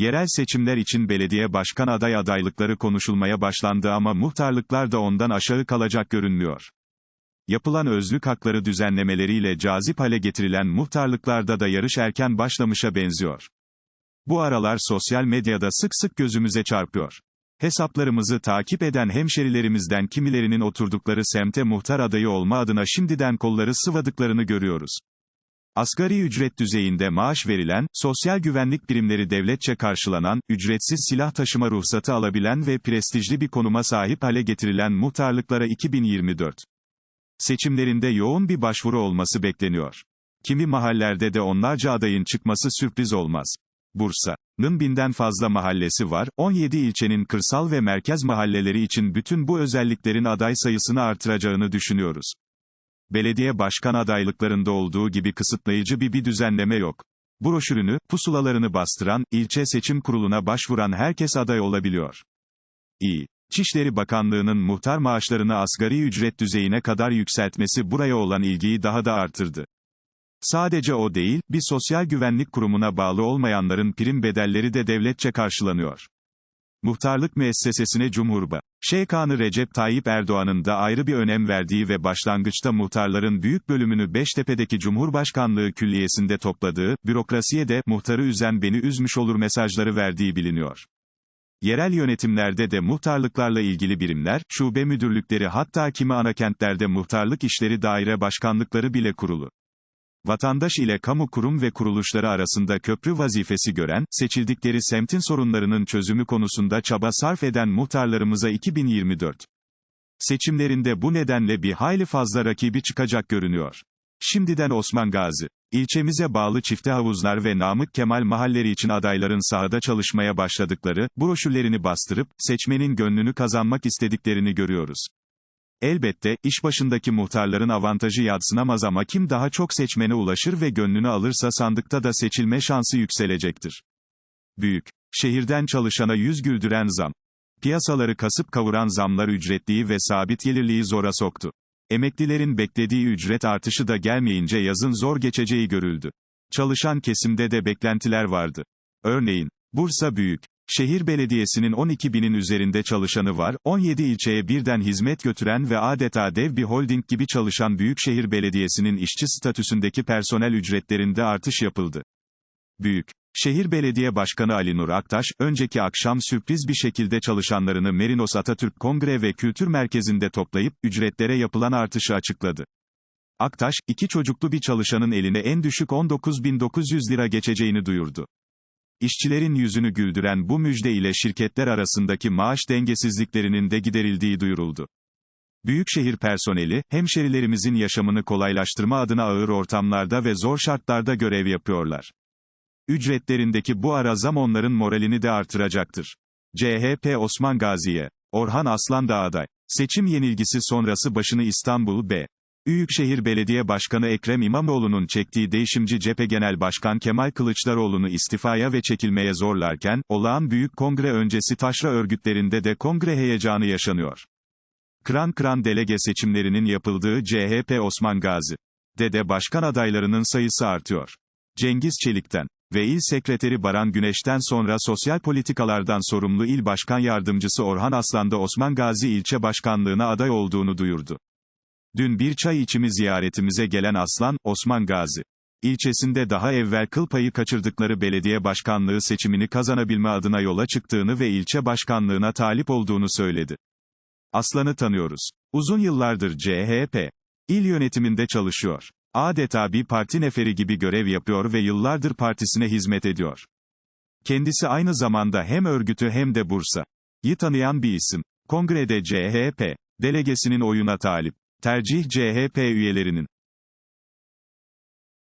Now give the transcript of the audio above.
Yerel seçimler için belediye başkan aday adaylıkları konuşulmaya başlandı ama muhtarlıklar da ondan aşağı kalacak görünmüyor. Yapılan özlük hakları düzenlemeleriyle cazip hale getirilen muhtarlıklarda da yarış erken başlamışa benziyor. Bu aralar sosyal medyada sık sık gözümüze çarpıyor. Hesaplarımızı takip eden hemşerilerimizden kimilerinin oturdukları semte muhtar adayı olma adına şimdiden kolları sıvadıklarını görüyoruz. Asgari ücret düzeyinde maaş verilen, sosyal güvenlik birimleri devletçe karşılanan, ücretsiz silah taşıma ruhsatı alabilen ve prestijli bir konuma sahip hale getirilen muhtarlıklara 2024 seçimlerinde yoğun bir başvuru olması bekleniyor. Kimi mahallerde de onlarca adayın çıkması sürpriz olmaz. Bursa'nın binden fazla mahallesi var, 17 ilçenin kırsal ve merkez mahalleleri için bütün bu özelliklerin aday sayısını artıracağını düşünüyoruz. Belediye başkan adaylıklarında olduğu gibi kısıtlayıcı bir bir düzenleme yok. Broşürünü, pusulalarını bastıran, ilçe seçim kuruluna başvuran herkes aday olabiliyor. İyi. İçişleri Bakanlığı'nın muhtar maaşlarını asgari ücret düzeyine kadar yükseltmesi buraya olan ilgiyi daha da artırdı. Sadece o değil, bir sosyal güvenlik kurumuna bağlı olmayanların prim bedelleri de devletçe karşılanıyor. Muhtarlık müessesesine Cumhurba. Şeykanı Recep Tayyip Erdoğan'ın da ayrı bir önem verdiği ve başlangıçta muhtarların büyük bölümünü Beştepe'deki Cumhurbaşkanlığı Külliyesi'nde topladığı, bürokrasiye de, muhtarı üzen beni üzmüş olur mesajları verdiği biliniyor. Yerel yönetimlerde de muhtarlıklarla ilgili birimler, şube müdürlükleri hatta kimi anakentlerde muhtarlık işleri daire başkanlıkları bile kurulu. Vatandaş ile kamu kurum ve kuruluşları arasında köprü vazifesi gören, seçildikleri semtin sorunlarının çözümü konusunda çaba sarf eden muhtarlarımıza 2024 seçimlerinde bu nedenle bir hayli fazla rakibi çıkacak görünüyor. Şimdiden Osman Gazi. İlçemize bağlı çifte havuzlar ve Namık Kemal mahalleri için adayların sahada çalışmaya başladıkları, broşürlerini bastırıp, seçmenin gönlünü kazanmak istediklerini görüyoruz. Elbette, iş başındaki muhtarların avantajı yadsınamaz ama kim daha çok seçmene ulaşır ve gönlünü alırsa sandıkta da seçilme şansı yükselecektir. Büyük. Şehirden çalışana yüz güldüren zam. Piyasaları kasıp kavuran zamlar ücretliyi ve sabit gelirliği zora soktu. Emeklilerin beklediği ücret artışı da gelmeyince yazın zor geçeceği görüldü. Çalışan kesimde de beklentiler vardı. Örneğin, Bursa Büyük Şehir Belediyesi'nin 12 binin üzerinde çalışanı var, 17 ilçeye birden hizmet götüren ve adeta dev bir holding gibi çalışan Büyükşehir Belediyesi'nin işçi statüsündeki personel ücretlerinde artış yapıldı. Büyük Şehir Belediye Başkanı Ali Nur Aktaş, önceki akşam sürpriz bir şekilde çalışanlarını Merinos Atatürk Kongre ve Kültür Merkezi'nde toplayıp, ücretlere yapılan artışı açıkladı. Aktaş, iki çocuklu bir çalışanın eline en düşük 19.900 lira geçeceğini duyurdu. İşçilerin yüzünü güldüren bu müjde ile şirketler arasındaki maaş dengesizliklerinin de giderildiği duyuruldu. Büyükşehir personeli, hemşerilerimizin yaşamını kolaylaştırma adına ağır ortamlarda ve zor şartlarda görev yapıyorlar. Ücretlerindeki bu ara zam onların moralini de artıracaktır. CHP Osman Gazi'ye. Orhan Aslan da aday. Seçim yenilgisi sonrası başını İstanbul B. Büyükşehir Belediye Başkanı Ekrem İmamoğlu'nun çektiği değişimci cephe Genel Başkan Kemal Kılıçdaroğlu'nu istifaya ve çekilmeye zorlarken, olağan büyük kongre öncesi taşra örgütlerinde de kongre heyecanı yaşanıyor. Kran kran delege seçimlerinin yapıldığı CHP Osman Gazi. Dede başkan adaylarının sayısı artıyor. Cengiz Çelik'ten ve İl Sekreteri Baran Güneş'ten sonra sosyal politikalardan sorumlu İl Başkan Yardımcısı Orhan Aslan da Osman Gazi ilçe başkanlığına aday olduğunu duyurdu. Dün bir çay içimi ziyaretimize gelen Aslan, Osman Gazi ilçesinde daha evvel kıl payı kaçırdıkları belediye başkanlığı seçimini kazanabilme adına yola çıktığını ve ilçe başkanlığına talip olduğunu söyledi. Aslan'ı tanıyoruz. Uzun yıllardır CHP il yönetiminde çalışıyor. Adeta bir parti neferi gibi görev yapıyor ve yıllardır partisine hizmet ediyor. Kendisi aynı zamanda hem örgütü hem de Bursa'yı tanıyan bir isim. Kongrede CHP delegesinin oyuna talip. Tercih CHP üyelerinin